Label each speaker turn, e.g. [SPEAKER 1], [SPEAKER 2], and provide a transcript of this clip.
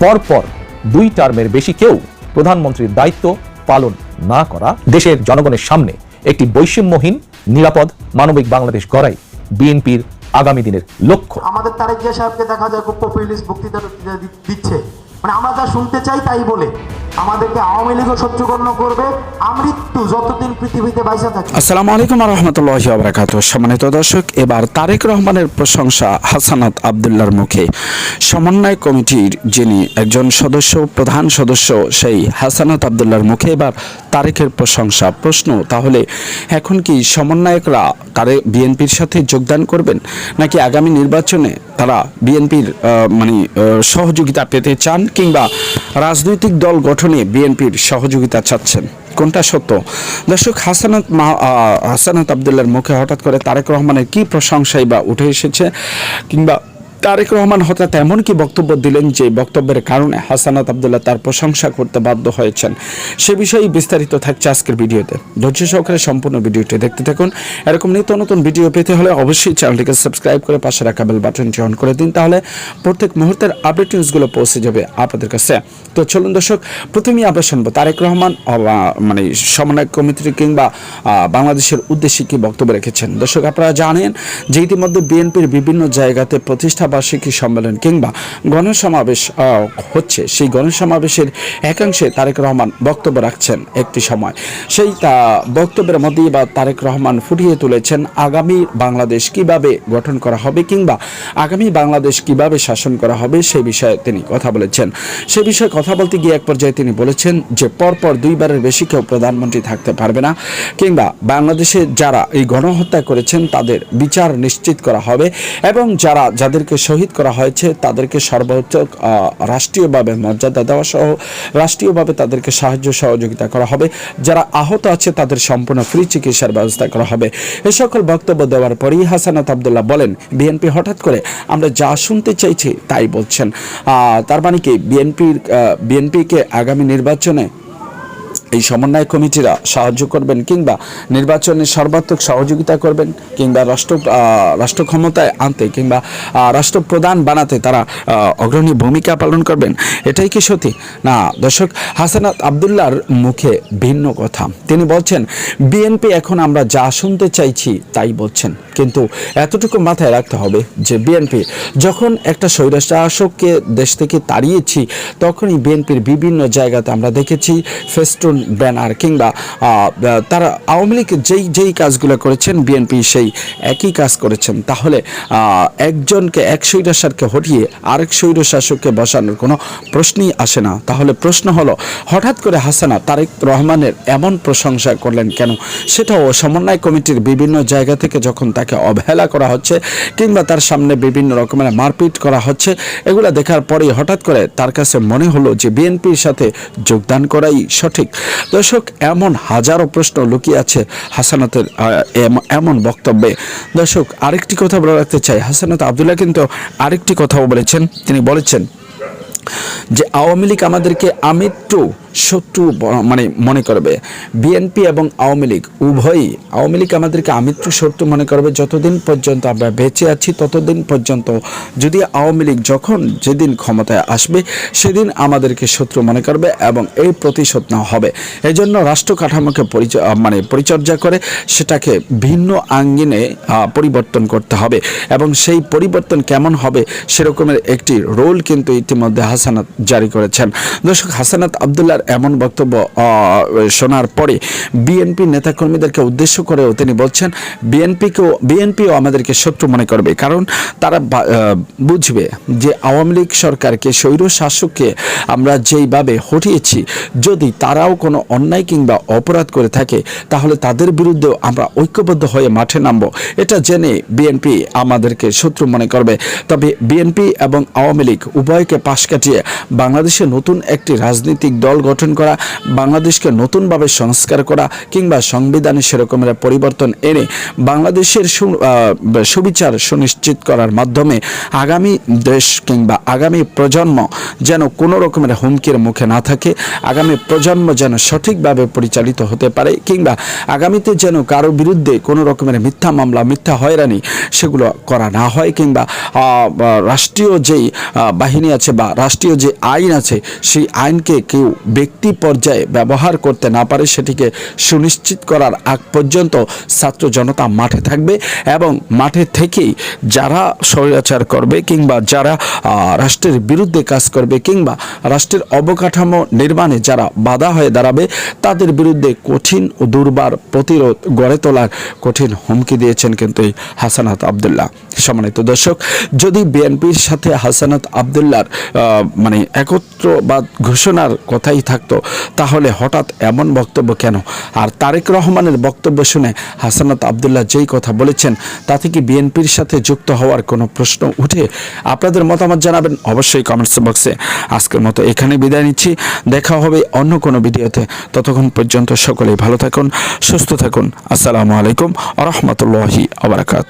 [SPEAKER 1] পরপর দুই টার্মের বেশি কেউ প্রধানমন্ত্রীর দায়িত্ব পালন না করা দেশের জনগণের সামনে একটি বৈষম্যহীন, নিরাপদ মানবিক বাংলাদেশ গড়াই বিএনপির আগামী দিনের লক্ষ্য।
[SPEAKER 2] আমাদের তারেক জিয়া সাহেবকে দেখা যায় খুব পপুলিস্ট বক্তৃতা দিচ্ছে। মানে আমরা যা শুনতে চাই তাই বলে। আমাদেরকে আওয়ামী লীগও সহ্যকর্ণ করবে। আমৃত্যু যতদিন পৃথিবীতে বাইসা থাকে
[SPEAKER 3] আসসালামু আলাইকুম রহমতুল্লাহ বারাকাত সম্মানিত দর্শক, এবার তারেক রহমানের প্রশংসা হাসানাত আবদুল্লার মুখে। সমন্বয় কমিটির যিনি একজন সদস্য, প্রধান সদস্য, সেই হাসানাত আবদুল্লার মুখে এবার তারেকের প্রশংসা। প্রশ্ন, তাহলে এখন কি সমন্বয়করা তারে বিএনপির সাথে যোগদান করবেন? নাকি আগামী নির্বাচনে তারা বিএনপির মানে সহযোগিতা পেতে চান কিংবা রাজনৈতিক দল গঠনে বিএনপির সহযোগিতা চাচ্ছেন। কোনটা সত্য? দর্শক, হাসানাত হাসানাত আবদুল্লার মুখে হঠাৎ করে তারেক রহমানের কি প্রশংসাই বা উঠে এসেছে কিংবা তারেক রহমান হঠাৎ এমন কি বক্তব্য দিলেন যে বক্তব্যের কারণে হাসানাত আবদুল্লাহ তার প্রশংসা করতে বাধ্য হয়েছেন? সে বিষয়ে বিস্তারিত থাকছে আজকের ভিডিওতে। ধৈর্য সহকারে সম্পূর্ণ ভিডিওটি দেখতে থাকুন। এরকম নিত্য নতুন ভিডিও পেতে হলে অবশ্যই চ্যানেলটিকে সাবস্ক্রাইব করে পাশে রাখা বেল বাটনটি অন করে দিন, তাহলে প্রত্যেক মুহূর্তের আপডেট নিউজগুলো পৌঁছে যাবে আপনাদের কাছে। তো চলুন দর্শক, প্রথমেই আমরা শুনব তারেক রহমান মানে সমন্বয় কমিটির কিংবা বাংলাদেশের উদ্দেশ্যে কি বক্তব্য রেখেছেন? দর্শক, আপনারা জানেন যে ইতিমধ্যে বিএনপির বিভিন্ন জায়গাতে প্রতিষ্ঠা বার্ষিকী সম্মেলন কিংবা গণসমাবেশ হচ্ছে। সেই গণসমাবেশের একাংশে তারেক রহমান বক্তব্য রাখছেন একটি সময়। সেই তা বক্তব্যের মধ্যেই বা তারেক রহমান ফুটিয়ে তুলেছেন আগামী বাংলাদেশ কীভাবে গঠন করা হবে কিংবা আগামী বাংলাদেশ কীভাবে শাসন করা হবে সেই বিষয়ে তিনি কথা বলেছেন। সে বিষয়ে কথা বলতে গিয়ে এক পর্যায়ে তিনি বলেছেন যে, পরপর দুইবারের বেশি কেউ প্রধানমন্ত্রী থাকতে পারবে না কিংবা বাংলাদেশে যারা এই গণহত্যা করেছেন তাদের বিচার নিশ্চিত করা হবে এবং যারা, যাদেরকে শহীদ করা হয়েছে, তাদেরকে সর্বোচ্চ রাষ্ট্রীয়ভাবে মর্যাদা দেওয়া সহ রাষ্ট্রীয়ভাবে তাদেরকে সাহায্য সহযোগিতা করা হবে। যারা আহত আছে, তাদের সম্পূর্ণ ফ্রি চিকিৎসার ব্যবস্থা করা হবে। এ সকল বক্তব্য দেওয়ার পরেই হাসানাত আবদুল্লাহ বলেন, বিএনপি হঠাৎ করে আমরা যা শুনতে চাইছি তাই বলছেন। তার মানে কি, বিএনপির বিএনপিকে আগামী নির্বাচনে এই সমন্বয় কমিটিরা সাহায্য করবেন কিংবা নির্বাচনে সর্বাত্মক সহযোগিতা করবেন কিংবা রাষ্ট্র রাষ্ট্র ক্ষমতায় আনতে কিংবা রাষ্ট্রপ্রধান বানাতে তারা অগ্রণী ভূমিকা পালন করবেন। এটাই কি সত্যি? না, দর্শক, হাসানাত আবদুল্লাহর মুখে ভিন্ন কথা। তিনি বলছেন, বিএনপি এখন আমরা যা শুনতে চাইছি তাই বলছেন। কিন্তু এতটুকু মাথায় রাখতে হবে যে বিএনপি, যখন একটা স্বৈরশাসককে দেশ থেকে তাড়িয়েছি, তখনই বিএনপির বিভিন্ন জায়গাতে আমরা দেখেছি, ফেস্টুন ব্যানার কিংবা তারা আওয়ামী লীগ যেই যেই কাজগুলো করেছেন, বিএনপি সেই একই কাজ করেছেন, তাহলে একজনকে, এক স্বৈরশাসকে হটিয়ে আরেক স্বৈরশাসককে বসানোর কোনো প্রশ্নই আসে না। তাহলে প্রশ্ন হলো, হঠাৎ করে হাসানা তারেক রহমানের এমন প্রশংসা করলেন কেন? সেটাও সমন্বয় কমিটির বিভিন্ন জায়গা থেকে যখন তাকে অবহেলা করা হচ্ছে, কিংবা তার সামনে বিভিন্ন রকমের মারপিট করা হচ্ছে, এগুলো দেখার পরেই হঠাৎ করে তার কাছে মনে হলো যে বিএনপির সাথে যোগদান করাই সঠিক। দর্শক, এমন হাজারো প্রশ্ন লুকিয়ে আছে হাসানাতের এমন বক্তব্যে। দর্শক, আরেকটি কথা বলে রাখতে চাই। হাসানাত আবদুল্লাহ কিন্তু আরেকটি কথাও বলেছেন। তিনি বলেছেন যে আওয়ামী লীগ আমাদেরকে আমৃত্যু শত্রু মানে মনে করবে। বিএনপি এবং আওয়ামী লীগ উভয়ই আওয়ামী লীগ আমাদেরকে আমৃত্যু শত্রু মনে করবে। যতদিন পর্যন্ত আমরা বেঁচে আছি ততদিন পর্যন্ত যদি আওয়ামী লীগ যখন যেদিন ক্ষমতায় আসবে সেদিন আমাদেরকে শত্রু মনে করবে এবং এই প্রতিশোধ নেওয়া হবে। এই জন্য রাষ্ট্র কাঠামোকে পরিচ- আহ, মানে পরিচর্যা করে সেটাকে ভিন্ন আঙ্গিনে পরিবর্তন করতে হবে এবং সেই পরিবর্তন কেমন হবে সেরকমের একটি রোল কিন্তু ইতিমধ্যে হাসানাত জারি করেছেন। দর্শক, হাসানাত আবদুল্লাহর এমন বক্তব্য শোনার পরে বিএনপি নেতাকর্মীদেরকে উদ্দেশ্য করেও তিনি বলছেন বিএনপিকেও বিএনপিও আমাদেরকে শত্রু মনে করবে, কারণ তারা বুঝবে যে আওয়ামী লীগ সরকারকে, স্বৈর শাসককে আমরা যেইভাবে হটিয়েছি, যদি তারাও কোনো অন্যায় কিংবা অপরাধ করে থাকে, তাহলে তাদের বিরুদ্ধেও আমরা ঐক্যবদ্ধ হয়ে মাঠে নামবো। এটা জেনে বিএনপি আমাদেরকে শত্রু মনে করবে। তবে বিএনপি এবং আওয়ামী লীগ উভয়কে পাশ কাটিয়ে বাংলাদেশে নতুন একটি রাজনৈতিক দল গঠন করা, বাংলাদেশকে নতুনভাবে সংস্কার করা কিংবা সংবিধানে সেরকমের পরিবর্তন এনে বাংলাদেশের সুবিচার সুনিশ্চিত করার মাধ্যমে আগামী দেশ কিংবা আগামী প্রজন্ম যেন কোনো রকমের হুমকির মুখে না থাকে, আগামী প্রজন্ম যেন সঠিকভাবে পরিচালিত হতে পারে কিংবা আগামীতে যেন কারও বিরুদ্ধে কোনো রকমের মিথ্যা মামলা, মিথ্যা হয়রানি সেগুলো করা না হয় কিংবা রাষ্ট্রীয় যেই বাহিনী আছে বা রাষ্ট্রীয় যে আইন আছে সেই আইনকে কেউ ব্যক্তি পর্যায়ে ব্যবহার করতে না পারে সেটিকে সুনিশ্চিত করার আগ পর্যন্ত ছাত্র জনতা মাঠে থাকবে এবং মাঠে থেকেই যারা স্বৈরাচার করবে কিংবা যারা রাষ্ট্রের বিরুদ্ধে কাজ করবে কিংবা রাষ্ট্রের অবকাঠামো নির্মাণে যারা বাধা হয়ে দাঁড়াবে তাদের বিরুদ্ধে কঠিন ও দুর্বার প্রতিরোধ গড়ে তোলার কঠিন হুমকি দিয়েছেন কিন্তু এই হাসানাত আবদুল্লাহ। সম্মানিত দর্শক যদি বিএনপির সাথে হাসানাত আবদুল্লাহর আহ, মানে একত্র বা ঘোষণার কথাই থাকতো। তাহলে হঠাৎ এমন বক্তব্য কেন? আর তারেক রহমানের বক্তব্য শুনে হাসানাত আবদুল্লাহ যেই কথা বলেছেন, তাতে কি বিএনপির সাথে যুক্ত হওয়ার কোনো প্রশ্ন উঠে? আপনাদের মতামত জানাবেন অবশ্যই কমেন্টস বক্সে আজকের মতো এখানে বিদায় নিচ্ছি। দেখা হবে অন্য কোনো ভিডিওতে। ততক্ষণ পর্যন্ত সকলেই ভালো থাকুন, সুস্থ থাকুন। আসসালামু আলাইকুম আ রহমতুল্লাহি আবরাকাত